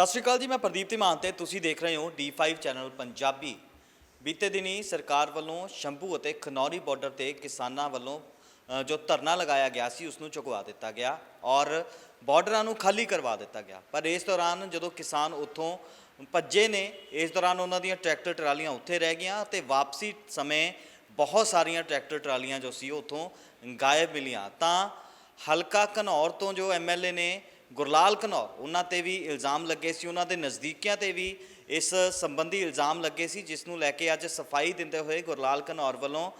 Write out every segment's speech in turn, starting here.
ਸਤਿ ਸ਼੍ਰੀ ਅਕਾਲ ਜੀ ਮੈਂ ਪ੍ਰਦੀਪ ਧੀਮਾਨ ਤੇ ਤੁਸੀਂ ਦੇਖ ਰਹੇ ਹੋ D5 ਚੈਨਲ ਪੰਜਾਬੀ। ਬੀਤੇ ਦਿਨੀ ਸਰਕਾਰ ਵੱਲੋਂ ਸ਼ੰਭੂ ਅਤੇ ਖਨੌਰੀ ਬਾਰਡਰ ਤੇ ਕਿਸਾਨਾਂ ਵੱਲੋਂ ਅ, ਜੋ ਧਰਨਾ ਲਗਾਇਆ ਗਿਆ ਸੀ ਉਸ ਨੂੰ ਚੁਕਵਾ ਦਿੱਤਾ ਗਿਆ ਔਰ ਬਾਰਡਰਾਂ ਨੂੰ ਖਾਲੀ ਕਰਵਾ ਦਿੱਤਾ ਗਿਆ। ਪਰ ਇਸ ਦੌਰਾਨ ਜਦੋਂ ਕਿਸਾਨ ਉੱਥੋਂ ਭੱਜੇ ਨੇ ਇਸ ਦੌਰਾਨ ਉਹਨਾਂ ਦੀਆਂ ਟਰੈਕਟਰ ਟਰਾਲੀਆਂ ਉੱਥੇ ਰਹਿ ਗਈਆਂ ਤੇ ਵਾਪਸੀ ਸਮੇਂ ਬਹੁਤ ਸਾਰੀਆਂ ਟਰੈਕਟਰ ਟਰਾਲੀਆਂ ਜੋ ਸੀ ਉੱਥੋਂ ਗਾਇਬ ਮਿਲੀਆਂ। ਤਾਂ ਹਲਕਾ ਘਨੌਰ ਤੋਂ ਜੋ ਐਮਐਲਏ ਨੇ ਗੁਰਲਾਲ ਘਨੌਰ ਉਹਨਾਂ ਤੇ ਵੀ ਇਲਜ਼ਾਮ ਲੱਗੇ ਸੀ, ਉਹਨਾਂ ਦੇ ਨਜ਼ਦੀਕਿਆਂ ਤੇ ਵੀ ਇਸ ਸੰਬੰਧੀ ਇਲਜ਼ਾਮ ਲੱਗੇ ਸੀ, ਜਿਸ ਨੂੰ ਲੈ ਕੇ ਅੱਜ ਸਫ਼ਾਈ ਦਿੰਦੇ ਹੋਏ ਗੁਰਲਾਲ ਘਨੌਰ ਵੱਲੋਂ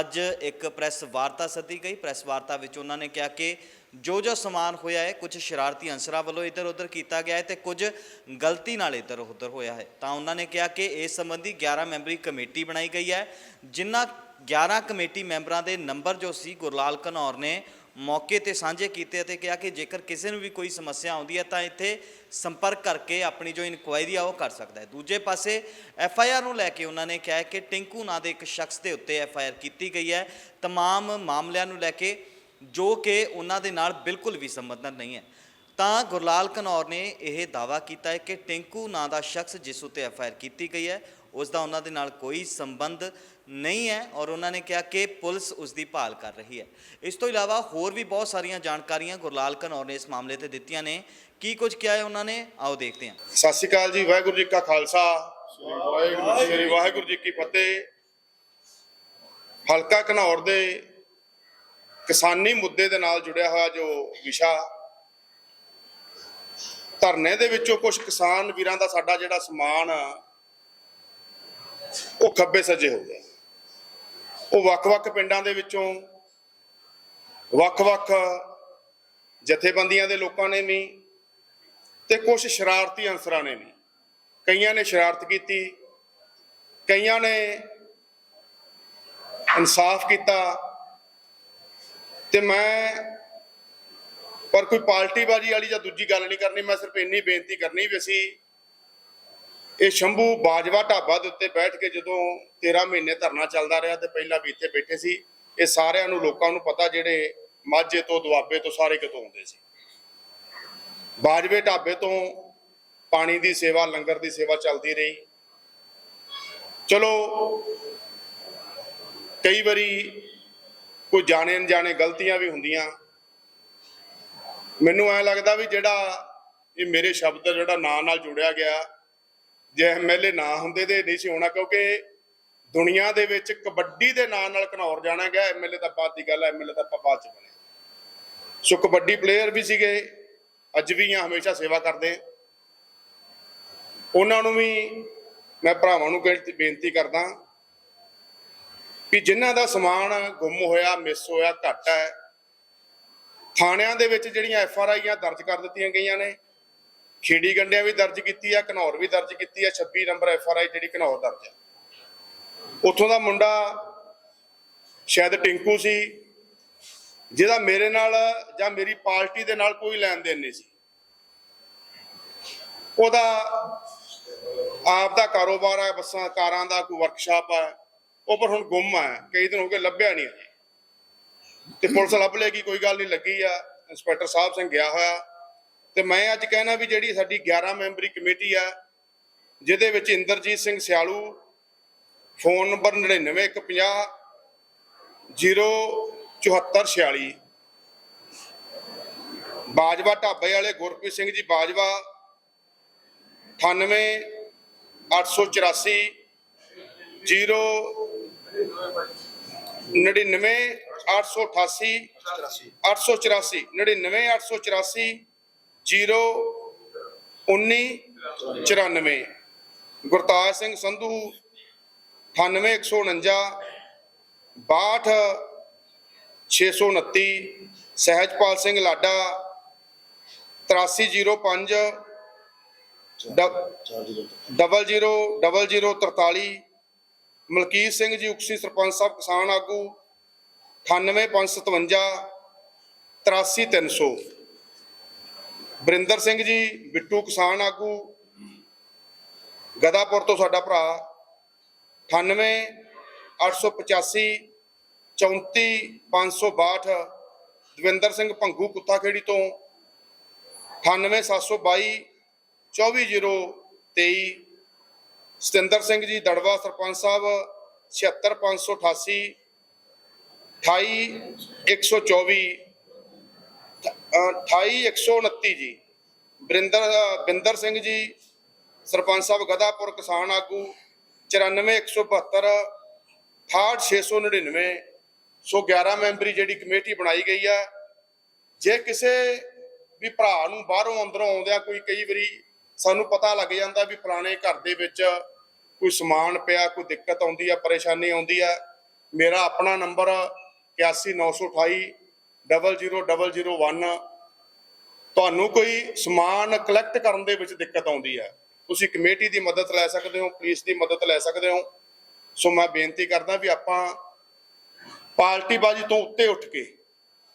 ਅੱਜ ਇੱਕ ਪ੍ਰੈਸ ਵਾਰਤਾ ਸੱਦੀ ਗਈ। ਪ੍ਰੈਸ ਵਾਰਤਾ ਵਿੱਚ ਉਹਨਾਂ ਨੇ ਕਿਹਾ ਕਿ ਜੋ ਜੋ ਸਮਾਨ ਹੋਇਆ ਹੈ, ਕੁਝ ਸ਼ਰਾਰਤੀ ਅੰਸਰਾਂ ਵੱਲੋਂ ਇੱਧਰ ਉੱਧਰ ਕੀਤਾ ਗਿਆ ਹੈ ਤੇ ਕੁਝ ਗਲਤੀ ਨਾਲ ਇੱਧਰ ਉੱਧਰ ਹੋਇਆ ਹੈ। ਤਾਂ ਉਹਨਾਂ ਨੇ ਕਿਹਾ ਕਿ ਇਸ ਸੰਬੰਧੀ 11 ਮੈਂਬਰੀ ਕਮੇਟੀ ਬਣਾਈ ਗਈ ਹੈ, ਜਿਨ੍ਹਾਂ 11 ਕਮੇਟੀ ਮੈਂਬਰਾਂ ਦੇ ਨੰਬਰ ਜੋ ਸੀ, ਗੁਰਲਾਲ ਘਨੌਰ ਨੇ ਮੌਕੇ ਤੇ ਸਾਂਝੇ ਕੀਤੇ ਅਤੇ ਕਿਹਾ ਕਿ ਜੇਕਰ ਕਿਸੇ ਨੂੰ ਵੀ ਕੋਈ ਸਮੱਸਿਆ ਆਉਂਦੀ ਹੈ ਤਾਂ ਇੱਥੇ ਸੰਪਰਕ ਕਰਕੇ ਆਪਣੀ ਜੋ ਇਨਕੁਆਇਰੀ ਆ ਉਹ ਕਰ ਸਕਦਾ ਹੈ ਦੂਜੇ ਪਾਸੇ ਐਫ ਆਈ ਆਰ ਨੂੰ ਲੈ ਕੇ ਉਹਨਾਂ ਨੇ ਕਿਹਾ ਹੈ ਕਿ ਟਿੰਕੂ ਨਾਂ ਦੇ ਇੱਕ ਸ਼ਖਸ ਦੇ ਉੱਤੇ ਐਫ ਆਈ ਆਰ ਕੀਤੀ ਗਈ ਹੈ तमाम ਮਾਮਲਿਆਂ ਨੂੰ ਲੈ ਕੇ ਜੋ ਕਿ ਉਹਨਾਂ ਦੇ ਨਾਲ ਬਿਲਕੁਲ ਵੀ ਸੰਬੰਧਤ ਨਹੀਂ ਹੈ ਤਾਂ ਗੁਰਲਾਲ ਘਨੌਰ ਨੇ ਇਹ ਦਾਵਾ ਕੀਤਾ ਹੈ ਕਿ ਟਿੰਕੂ ਨਾਂ ਦਾ ਸ਼ਖਸ ਜਿਸ ਉੱਤੇ ਐਫ ਆਈ ਆਰ ਕੀਤੀ ਗਈ ਹੈ ਉਸ ਦਾ ਉਹਨਾਂ ਦੇ ਨਾਲ ਕੋਈ ਸੰਬੰਧ ਨਹੀਂ ਹੈ ਔਰ ਉਹਨਾਂ ਨੇ ਕਿਹਾ ਕਿ ਪੁਲਿਸ ਉਸ ਦੀ ਭਾਲ ਕਰ ਰਹੀ ਹੈ ਇਸ ਤੋਂ ਇਲਾਵਾ ਹੋਰ ਵੀ ਬਹੁਤ ਸਾਰੀਆਂ ਜਾਣਕਾਰੀਆਂ ਗੁਰਲਾਲ ਘਨੌਰ ਨੇ ਇਸ ਮਾਮਲੇ ਤੇ ਦਿੱਤੀਆਂ ਨੇ ਕੀ ਕੁਝ ਕਿਹਾ ਹੈ ਉਹਨਾਂ ਨੇ ਆਓ ਦੇਖਦੇ ਹਾਂ ਸਤਿ ਸ਼੍ਰੀ ਅਕਾਲ ਜੀ ਵਾਹਿਗੁਰੂ ਜੀ ਕਾ ਖਾਲਸਾ ਵਾਹਿਗੁਰੂ ਜੀ ਸ੍ਰੀ ਵਾਹਿਗੁਰੂ ਜੀ ਕੀ ਫਤਿਹ ਹਲਕਾ ਘਨੌਰ ਦੇ ਕਿਸਾਨੀ ਮੁੱਦੇ ਦੇ ਨਾਲ ਜੁੜਿਆ ਹੋਇਆ ਜੋ ਵਿਸ਼ਾ ਧਰਨੇ ਦੇ ਵਿੱਚੋਂ ਕੁਝ ਕਿਸਾਨ ਵੀਰਾਂ ਦਾ ਸਾਡਾ ਜਿਹੜਾ ਸਮਾਨ ਆ, ਉਹ ਖੱਬੇ ਸੱਜੇ ਹੋ ਗਿਆ ਉਹ ਵੱਖ-ਵੱਖ ਪਿੰਡਾਂ ਦੇ ਵਿੱਚੋਂ ਵੱਖ-ਵੱਖ ਜਥੇਬੰਦੀਆਂ ਦੇ ਲੋਕਾਂ ਨੇ ਵੀ ਤੇ ਕੁਝ ਸ਼ਰਾਰਤੀ ਅਨਸਰਾਂ ਨੇ ਵੀ। ਕਈਆਂ ਨੇ ਸ਼ਰਾਰਤ ਕੀਤੀ, ਕਈਆਂ ਨੇ ਇਨਸਾਫ ਕੀਤਾ ਤੇ ਮੈਂ ਪਰ ਕੋਈ ਪਾਰਟੀਬਾਜ਼ੀ ਵਾਲੀ ਜਾਂ ਦੂਜੀ ਗੱਲ ਨਹੀਂ ਕਰਨੀ, ਮੈਂ ਸਿਰਫ ਇੰਨੀ ਬੇਨਤੀ ਕਰਨੀ ਵੀ ਅਸੀਂ ਇਹ ਸ਼ੰਭੂ ਬਾਜਵਾ ਢਾਬਾ ਦੇ ਉੱਤੇ ਬੈਠ ਕੇ ਜਦੋਂ 13 ਮਹੀਨੇ ਧਰਨਾ ਚੱਲਦਾ ਰਿਹਾ ਤੇ ਪਹਿਲਾਂ ਵੀ ਇੱਥੇ ਬੈਠੇ ਸੀ, ਇਹ ਸਾਰਿਆਂ ਨੂੰ, ਲੋਕਾਂ ਨੂੰ ਪਤਾ ਜਿਹੜੇ ਮਾਝੇ ਤੋਂ, ਦੁਆਬੇ ਤੋਂ ਸਾਰੇ ਕਿਤੋਂ ਆਉਂਦੇ ਸੀ। ਬਾਜਵੇ ਢਾਬੇ ਤੋਂ ਪਾਣੀ ਦੀ ਸੇਵਾ, ਲੰਗਰ ਦੀ ਸੇਵਾ ਚੱਲਦੀ ਰਹੀ। ਚਲੋ, ਕਈ ਵਾਰੀ ਕੋਈ ਜਾਣੇ ਅਣਜਾਣੇ ਗਲਤੀਆਂ ਵੀ ਹੁੰਦੀਆਂ। ਮੈਨੂੰ ਐ ਲੱਗਦਾ ਵੀ ਜਿਹੜਾ ਇਹ ਮੇਰੇ ਸ਼ਬਦ ਜਿਹੜਾ ਨਾਂ ਨਾਲ ਜੁੜਿਆ ਗਿਆ ਜੇ ਐਮਐਲਏ ਨਾ ਹੁੰਦੇ ਤੇ ਨਹੀਂ ਸੀ ਹੋਣਾ, ਕਿਉਂਕਿ ਦੁਨੀਆ ਦੇ ਵਿੱਚ ਕਬੱਡੀ ਦੇ ਨਾਂ ਨਾਲ ਘਨੌਰ ਜਾਣਾ ਗਿਆ ਐਮਐਲਏ ਤਾਂ ਬਾਅਦ ਦੀ ਗੱਲ ਹੈ ਐਮਐਲਏ ਤਾਂ ਆਪਾਂ ਬਾਅਦ ਚ ਬਣੇ। ਸੋ ਕਬੱਡੀ ਪਲੇਅਰ ਵੀ ਸੀਗੇ, ਅੱਜ ਵੀ ਆ, ਹਮੇਸ਼ਾ ਸੇਵਾ ਕਰਦੇ ਉਹਨਾਂ ਨੂੰ ਵੀ ਮੈਂ ਭਰਾਵਾਂ ਨੂੰ ਬੇਨਤੀ- ਕਰਦਾ ਕਿ ਜਿਨ੍ਹਾਂ ਦਾ ਸਮਾਨ ਗੁੰਮ ਹੋਇਆ ਮਿਸ ਹੋਇਆ, ਘੱਟ ਹੈ, ਥਾਣਿਆਂ ਦੇ ਵਿੱਚ ਜਿਹੜੀਆਂ ਐਫ ਆਰ ਆਈਆਂ ਦਰਜ ਕਰ ਦਿੱਤੀਆਂ ਗਈਆਂ ਨੇ ਖੇੜੀ ਗੰਡਿਆਂ ਵੀ ਦਰਜ ਕੀਤੀ ਆ, ਘਨੌਰ ਵੀ ਦਰਜ ਕੀਤੀ ਆ 26 ਨੰਬਰ ਐਫ ਆਰ ਆਈ ਜਿਹੜੀ ਘਨੌਰ ਦਰਜ ਆ। ਉੱਥੋਂ ਦਾ ਮੁੰਡਾ ਸ਼ਾਇਦ ਟਿੰਕੂ ਸੀ, ਜਿਹਦਾ ਮੇਰੇ ਨਾਲ ਜਾਂ ਮੇਰੀ ਪਾਰਟੀ ਦੇ ਨਾਲ ਕੋਈ ਲੈਣ ਦੇਣ ਨਹੀਂ ਸੀ। ਉਹਦਾ ਆਪ ਦਾ ਕਾਰੋਬਾਰ ਹੈ ਬੱਸਾਂ, ਕਾਰਾਂ ਦਾ, ਕੋਈ ਵਰਕਸ਼ਾਪ ਹੈ ਉਹ ਪਰ ਹੁਣ ਗੁੰਮ ਹੈ ਕਈ ਦਿਨ ਹੋ ਗਏ ਲੱਭਿਆ ਨਹੀਂ ਅਜੇ। ਤੇ ਪੁਲਿਸ ਲੱਭ ਲੇਗੀ, ਕੋਈ ਗੱਲ ਨਹੀਂ, ਲੱਗੀ ਆ। ਇੰਸਪੈਕਟਰ ਸਾਹਿਬ ਸਿੰਘ ਗਿਆ ਹੋਇਆ। ਤੇ ਮੈਂ ਅੱਜ ਕਹਿਣਾ ਵੀ ਜਿਹੜੀ ਸਾਡੀ 11 ਮੈਂਬਰੀ ਕਮੇਟੀ ਆ ਜਿਹਦੇ ਵਿੱਚ ਇੰਦਰਜੀਤ ਸਿੰਘ ਸਿਆਲੂ ਫੋਨ ਨੰਬਰ 9950 07446 ਬਾਜਵਾ ਢਾਬੇ ਵਾਲੇ Gurpreet Singh ji Bajwa 98 884 0 99 888 884 99 884 0 19 94 Gurtaj Singh Sandhu 98 149 62 629 Sahijpal Singh Lada 8305 double zero double zero 43 Malkit Singh ji Uksi sarpanch ਸਾਹਿਬ ਕਿਸਾਨ ਆਗੂ 98557 83300 ਬਰਿੰਦਰ ਸਿੰਘ ਜੀ, ਬਿੱਟੂ ਕਿਸਾਨ ਆਗੂ, ਗਦਾਪੁਰ ਤੋਂ ਸਾਡਾ ਭਰਾ 98 885 34562 ਦਵਿੰਦਰ ਸਿੰਘ ਭੰਗੂ ਕੁੱਤਾ ਖੇੜੀ ਤੋਂ 98722 24023 ਸਤਿੰਦਰ ਸਿੰਘ ਜੀ, ਦੜਵਾ ਸਰਪੰਚ ਸਾਹਿਬ 76588 28124 28129 ਜੀ। ਬਰਿੰਦਰ, ਬਿੰਦਰ ਸਿੰਘ ਜੀ, ਸਰਪੰਚ ਸਾਹਿਬ ਗਦਾਪੁਰ ਕਿਸਾਨ ਆਗੂ 94172 68699 ਸੋ 11 ਮੈਂਬਰੀ ਜਿਹੜੀ ਕਮੇਟੀ ਬਣਾਈ ਗਈ ਆ। ਜੇ ਕਿਸੇ ਵੀ ਭਰਾ ਨੂੰ ਬਾਹਰੋਂ ਅੰਦਰੋਂ ਆਉਂਦਿਆਂ ਕੋਈ ਕਈ ਵਾਰੀ ਸਾਨੂੰ ਪਤਾ ਲੱਗ ਜਾਂਦਾ ਵੀ ਫਲਾਣੇ ਘਰ ਦੇ ਵਿੱਚ ਕੋਈ ਸਮਾਨ ਪਿਆ, ਕੋਈ ਦਿੱਕਤ ਆਉਂਦੀ ਆ, ਪਰੇਸ਼ਾਨੀ ਆਉਂਦੀ ਆ। ਮੇਰਾ ਆਪਣਾ ਨੰਬਰ 81928 00001 ਤੁਹਾਨੂੰ ਕੋਈ ਸਮਾਨ ਕਲੈਕਟ ਕਰਨ ਦੇ ਵਿੱਚ ਦਿੱਕਤ ਆਉਂਦੀ ਹੈ। ਤੁਸੀਂ ਕਮੇਟੀ ਦੀ ਮਦਦ ਲੈ ਸਕਦੇ ਹੋ, ਪੁਲਿਸ ਦੀ ਮਦਦ ਲੈ ਸਕਦੇ ਹੋ। ਸੋ ਮੈਂ ਬੇਨਤੀ ਕਰਦਾ ਵੀ ਆਪਾਂ ਪਾਰਟੀਬਾਜ਼ੀ ਤੋਂ ਉੱਤੇ ਉੱਠ ਕੇ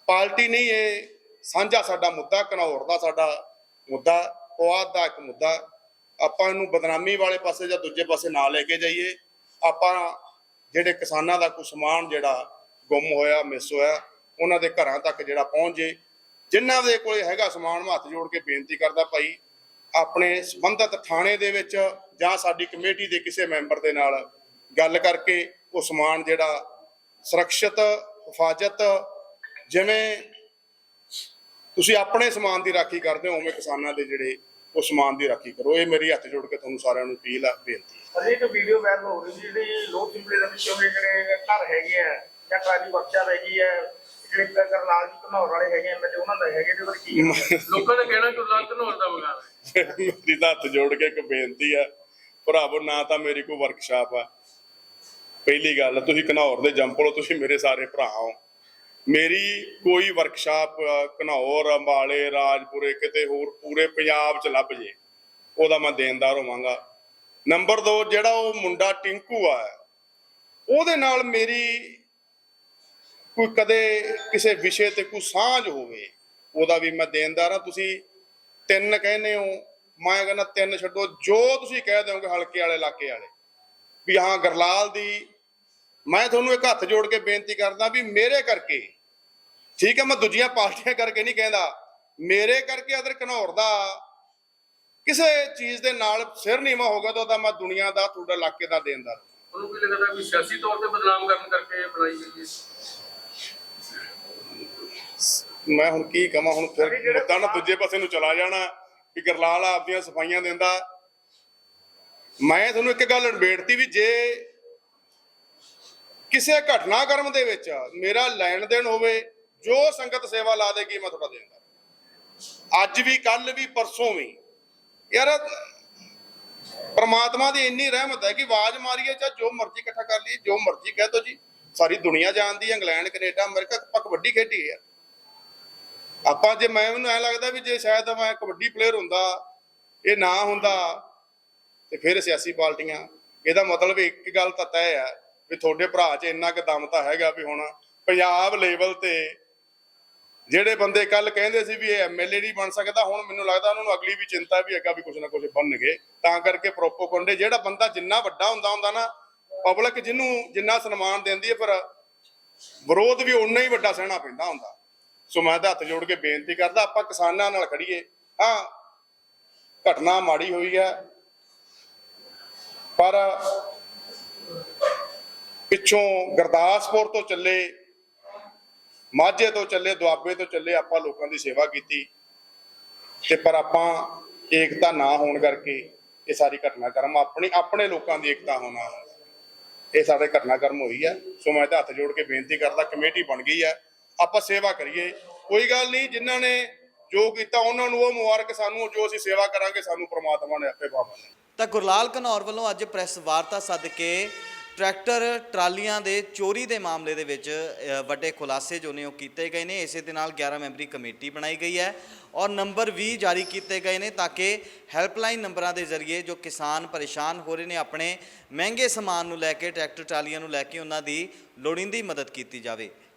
ਪਾਰਟੀ ਨਹੀਂ, ਇਹ ਸਾਂਝਾ ਸਾਡਾ ਮੁੱਦਾ, ਘਨੌਰ ਦਾ ਸਾਡਾ ਮੁੱਦਾ, ਪੁਆਧ ਦਾ ਇੱਕ ਮੁੱਦਾ। ਆਪਾਂ ਇਹਨੂੰ ਬਦਨਾਮੀ ਵਾਲੇ ਪਾਸੇ ਜਾਂ ਦੂਜੇ ਪਾਸੇ ਨਾ ਲੈ ਕੇ ਜਾਈਏ। ਆਪਾਂ ਜਿਹੜੇ ਕਿਸਾਨਾਂ ਦਾ ਕੋਈ ਸਮਾਨ ਜਿਹੜਾ ਗੁੰਮ ਹੋਇਆ, ਮਿਸ ਹੋਇਆ ਉਹਨਾਂ ਦੇ ਘਰਾਂ ਤੱਕ ਜਿਹੜਾ ਪਹੁੰਚ ਜੇ। ਜਿਨ੍ਹਾਂ ਦੇ ਕੋਲੇ ਹੈਗਾ ਸਮਾਨ ਹੱਥ ਜੋੜ ਕੇ ਬੇਨਤੀ ਕਰਦਾ ਭਾਈ, ਆਪਣੇ ਸੰਬੰਧਿਤ ਥਾਣੇ ਦੇ ਵਿੱਚ ਜਾਂ ਸਾਡੀ ਕਮੇਟੀ ਦੇ ਕਿਸੇ ਮੈਂਬਰ ਦੇ ਨਾਲ ਗੱਲ ਕਰਕੇ ਉਹ ਸਮਾਨ ਜਿਹੜਾ ਸੁਰੱਖਿਅਤ, ਹਿਫਾਜ਼ਤ, ਜਿਵੇਂ ਤੁਸੀਂ ਆਪਣੇ ਸਮਾਨ ਦੀ ਰਾਖੀ ਕਰਦੇ ਹੋ, ਉਵੇਂ ਕਿਸਾਨਾਂ ਦੇ ਜਿਹੜੇ ਉਹ ਸਮਾਨ ਦੀ ਰਾਖੀ ਕਰੋ। ਇਹ ਮੇਰੀ ਹੱਥ ਜੋੜ ਕੇ ਤੁਹਾਨੂੰ ਸਾਰਿਆਂ ਨੂੰ ਅਪੀਲ ਆ, ਬੇਨਤੀ ਹੈ ਅਜੇ ਇੱਕ ਵੀਡੀਓ ਵਾਇਰਲ ਹੋ ਰਹੀ ਸੀ, ਜਿਹੜੀ ਲੋਕ ਸਿੰਪਲੇ ਦੇ ਵਿੱਚੋਂ ਵੀ ਜਿਹੜੇ ਘਰ ਹੈਗੇ ਆ ਜਾਂ ਟਰਾਲੀ ਵਰਕਸ਼ਾਪ ਹੈਗੀ ਹੈ ਜਿਹੜੇ ਕਰਨਾਲ ਦੀ ਘਨੌਰ ਵਾਲੇ ਹੈਗੇ ਐਮਐਲਏ ਉਹਨਾਂ ਦਾ ਹੈਗੇ ਤੇ ਉਹਦਾ ਕੀ ਹੈ? ਲੋਕਾਂ ਨੇ ਕਹਿਣਾ ਕਿ ਲੱਤ ਨੋਰ ਦਾ ਮਕਾਨ ਹੈ। ਮੇਰੀ ਤਾਂ ਹੱਥ ਜੋੜ ਕੇ ਇੱਕ ਬੇਨਤੀ ਆ ਭਰਾਵੋ ਨਾ ਤਾਂ ਮੇਰੀ ਕੋਈ ਵਰਕਸ਼ਾਪ ਆ। ਪਹਿਲੀ ਗੱਲ ਤੁਸੀਂ ਘਨੌਰ ਦੇ ਜੰਪਲੋ ਤੁਸੀਂ ਮੇਰੇ ਸਾਰੇ ਭਰਾ ਹੋ। ਮੇਰੀ ਕੋਈ ਵਰਕਸ਼ਾਪ ਘਨੌਰ ਅੰਬਾਲੇ ਰਾਜਪੁਰੇ ਕਿਤੇ ਹੋਰ ਪੂਰੇ ਪੰਜਾਬ ਚ ਲੱਭ ਜੇ ਉਹਦਾ ਮੈਂ ਦੇਣਦਾਰ ਹੋਵਾਂਗਾ। ਨੰਬਰ 2 ਜਿਹੜਾ ਉਹ ਮੁੰਡਾ ਟਿੰਕੂ ਆ ਉਹਦੇ ਨਾਲ ਮੇਰੀ ਕੋਈ ਕਦੇ ਕਿਸੇ ਵਿਸ਼ੇ ਤੇ ਕੋਈ ਸਾਂਝ ਹੋਵੇ, ਉਹਦਾ ਵੀ ਮੈਂ ਦੇਣਦਾਰ ਆ ਤੁਸੀਂ ਤਿੰਨ ਕਹਿੰਦੇ ਹੋ, ਮੈਂ ਕਹਿੰਦਾ ਤਿੰਨ ਛੱਡੋ। ਜੋ ਤੁਸੀਂ ਕਹਿ ਦਿਓਗੇ ਹਲਕੇ ਵਾਲੇ, ਇਲਾਕੇ ਵਾਲੇ, ਵੀ ਹਾਂ ਗਰਲਾਲ ਦੀ, ਮੈਂ ਤੁਹਾਨੂੰ ਇੱਕ ਹੱਥ ਜੋੜ ਕੇ ਬੇਨਤੀ ਕਰਦਾ ਵੀ ਮੇਰੇ ਕਰਕੇ, ਠੀਕ ਹੈ, ਮੈਂ ਦੂਜੀਆਂ ਪਾਰਟੀਆਂ ਕਰਕੇ ਨਹੀਂ ਕਹਿੰਦਾ, ਮੇਰੇ ਕਰਕੇ ਅਦਰ ਘਨੌਰ ਦਾ ਕਿਸੇ ਚੀਜ਼ ਦੇ ਨਾਲ ਸਿਰ ਨੀਵਾ ਗਿਆ ਤਾਂ ਉਹਦਾ ਮੈਂ ਦੁਨੀਆ ਦਾ, ਤੁਹਾਡੇ ਇਲਾਕੇ ਦਾ ਦੇਣਦਾਰ ਉਹਨੂੰ ਕੀ ਲੱਗਦਾ ਵੀ ਸਿਆਸੀ ਤੌਰ ਤੇ ਬਦਨਾਮ ਕਰਨ ਕਰਕੇ ਬਣਾਈ ਗਈ ਹੈ? ਮੈਂ ਹੁਣ ਕੀ ਕਹਾਂ ਹੁਣ ਫਿਰ ਮੁੱਦਾ ਨਾ ਦੂਜੇ ਪਾਸੇ ਨੂੰ ਚਲਾ ਜਾਣਾ ਕਿ ਗਰਲਾਲ ਆਪਦੀਆਂ ਸਫਾਈਆਂ ਦਿੰਦਾ। ਮੈਂ ਤੁਹਾਨੂੰ ਇੱਕ ਗੱਲ ਨਿਬੇੜਤੀ ਵੀ ਜੇ ਕਿਸੇ ਘਟਨਾਕ੍ਰਮ ਦੇ ਵਿੱਚ ਮੇਰਾ ਲੈਣ ਦੇਣ ਹੋਵੇ ਜੋ ਸੰਗਤ ਸੇਵਾ ਲਾ ਦੇਗੀ ਮੈਂ ਤੁਹਾਡਾ ਦੇਵਾਂਗਾ। ਅੱਜ ਵੀ ਕੱਲ ਵੀ ਪਰਸੋਂ ਵੀ। ਯਾਰ ਪ੍ਰਮਾਤਮਾ ਦੀ ਇੰਨੀ ਰਹਿਮਤ ਹੈ ਕਿ ਆਵਾਜ਼ ਮਾਰੀਏ ਚਾਹੇ ਜੋ ਮਰਜ਼ੀ ਇਕੱਠਾ ਕਰ ਲਈਏ ਜੋ ਮਰਜ਼ੀ ਕਹਿ ਦੋ ਜੀ। ਸਾਰੀ ਦੁਨੀਆ ਜਾਣਦੀ ਹੈ ਇੰਗਲੈਂਡ ਕੈਨੇਡਾ ਅਮਰੀਕਾ ਆਪਾਂ ਕਬੱਡੀ ਖੇਡੀ ਹੈ ਆਪਾਂ ਜੇ ਮੈਂ ਮੈਨੂੰ ਐ ਲੱਗਦਾ ਵੀ ਜੇ ਸ਼ਾਇਦ ਮੈਂ ਕਬੱਡੀ ਪਲੇਅਰ ਹੁੰਦਾ, ਇਹ ਨਾ ਹੁੰਦਾ, ਤੇ ਫਿਰ ਸਿਆਸੀ ਪਾਰਟੀਆਂ। ਇਹਦਾ ਮਤਲਬ ਇੱਕ ਗੱਲ ਤਾਂ ਤੈਅ ਹੈ ਵੀ ਤੁਹਾਡੇ ਭਰਾ 'ਚ ਇੰਨਾ ਕੁ ਦਮ ਤਾਂ ਹੈਗਾ ਵੀ ਹੁਣ ਪੰਜਾਬ ਲੈਵਲ ਤੇ ਜਿਹੜੇ ਬੰਦੇ ਕੱਲ ਕਹਿੰਦੇ ਸੀ ਵੀ ਇਹ ਐਮਐਲਏ ਨਹੀਂ ਬਣ ਸਕਦਾ, ਹੁਣ ਮੈਨੂੰ ਲੱਗਦਾ ਉਹਨਾਂ ਨੂੰ ਅਗਲੀ ਵੀ ਚਿੰਤਾ ਵੀ ਹੈਗਾ ਵੀ ਕੁਝ ਨਾ ਕੁਝ ਬਣਨਗੇ। ਤਾਂ ਕਰਕੇ ਪ੍ਰੋਪੋਗੰਡੇ ਜਿਹੜਾ ਬੰਦਾ ਜਿੰਨਾ ਵੱਡਾ ਹੁੰਦਾ ਹੁੰਦਾ ਨਾ ਪਬਲਿਕ ਜਿਹਨੂੰ ਜਿੰਨਾ ਸਨਮਾਨ ਦਿੰਦੀ ਹੈ, ਪਰ ਵਿਰੋਧ ਵੀ ਉਨਾ ਹੀ ਵੱਡਾ ਸਹਿਣਾ ਪੈਂਦਾ ਹੁੰਦਾ। ਸੋ ਮੈਂ ਤਾਂ ਹੱਥ ਜੋੜ ਕੇ ਬੇਨਤੀ ਕਰਦਾ, ਆਪਾਂ ਕਿਸਾਨਾਂ ਨਾਲ ਖੜੀਏ ਹਾਂ, ਘਟਨਾ ਮਾੜੀ ਹੋਈ ਹੈ, ਪਰ ਪਿੱਛੋਂ ਗੁਰਦਾਸਪੁਰ ਤੋਂ ਚੱਲੇ, ਮਾਝੇ ਤੋਂ ਚੱਲੇ, ਦੁਆਬੇ ਤੋਂ ਚੱਲੇ, ਆਪਾਂ ਲੋਕਾਂ ਦੀ ਸੇਵਾ ਕੀਤੀ। ਤੇ ਪਰ ਆਪਾਂ ਏਕਤਾ ਨਾ ਹੋਣ ਕਰਕੇ ਇਹ ਸਾਰੀ ਘਟਨਾਕ੍ਰਮ ਆਪਣੀ, ਆਪਣੇ ਲੋਕਾਂ ਦੀ ਏਕਤਾ ਹੋਣਾ ਇਹ ਸਾਡੇ ਘਟਨਾਕ੍ਰਮ ਹੋਈ ਹੈ। ਸੋ ਮੈਂ ਤਾਂ ਹੱਥ ਜੋੜ ਕੇ ਬੇਨਤੀ ਕਰਦਾ, ਕਮੇਟੀ ਬਣ ਗਈ ਹੈ। ਆਪਾਂ ਸੇਵਾ ਕਰੀਏ। ਕੋਈ ਗੱਲ ਨਹੀਂ, ਜਿਨ੍ਹਾਂ ਨੇ ਜੋ ਕੀਤਾ, ਉਹਨਾਂ ਨੂੰ ਉਹ ਮੁਬਾਰਕ ਸਾਨੂੰ, ਜੋ ਅਸੀਂ ਸੇਵਾ ਕਰਾਂਗੇ, ਸਾਨੂੰ ਪ੍ਰਮਾਤਮਾ ਨੇ ਆਪੇ ਪਾਵਾਂਗੇ ਤਾਂ ਗੁਰਲਾਲ ਘਨੌਰ ਵੱਲੋਂ ਅੱਜ ਪ੍ਰੈਸ ਵਾਰਤਾ ਸੱਦ ਕੇ ਟਰੈਕਟਰ ਟਰਾਲੀਆਂ ਦੇ ਚੋਰੀ ਦੇ ਮਾਮਲੇ ਦੇ ਵਿੱਚ ਵੱਡੇ ਖੁਲਾਸੇ ਜੋ ਨੇ ਉਹ ਕੀਤੇ ਗਏ ਨੇ। ਇਸੇ ਦੇ ਨਾਲ 11 ਮੈਂਬਰੀ ਕਮੇਟੀ ਬਣਾਈ ਗਈ ਹੈ ਔਰ ਨੰਬਰ 20 ਜਾਰੀ ਕੀਤੇ ਗਏ ਨੇ ਤਾਂ ਕਿ ਹੈਲਪਲਾਈਨ ਨੰਬਰਾਂ ਦੇ ਜ਼ਰੀਏ ਜੋ ਕਿਸਾਨ ਪਰੇਸ਼ਾਨ ਹੋ ਰਹੇ ਨੇ, ਆਪਣੇ ਮਹਿੰਗੇ ਸਮਾਨ ਨੂੰ ਲੈ ਕੇ, ਟਰੈਕਟਰ ਟਰਾਲੀਆਂ ਨੂੰ ਲੈ ਕੇ ਉਹਨਾਂ ਦੀ ਲੋੜੀਂਦੀ ਮਦਦ ਕੀਤੀ ਜਾਵੇ।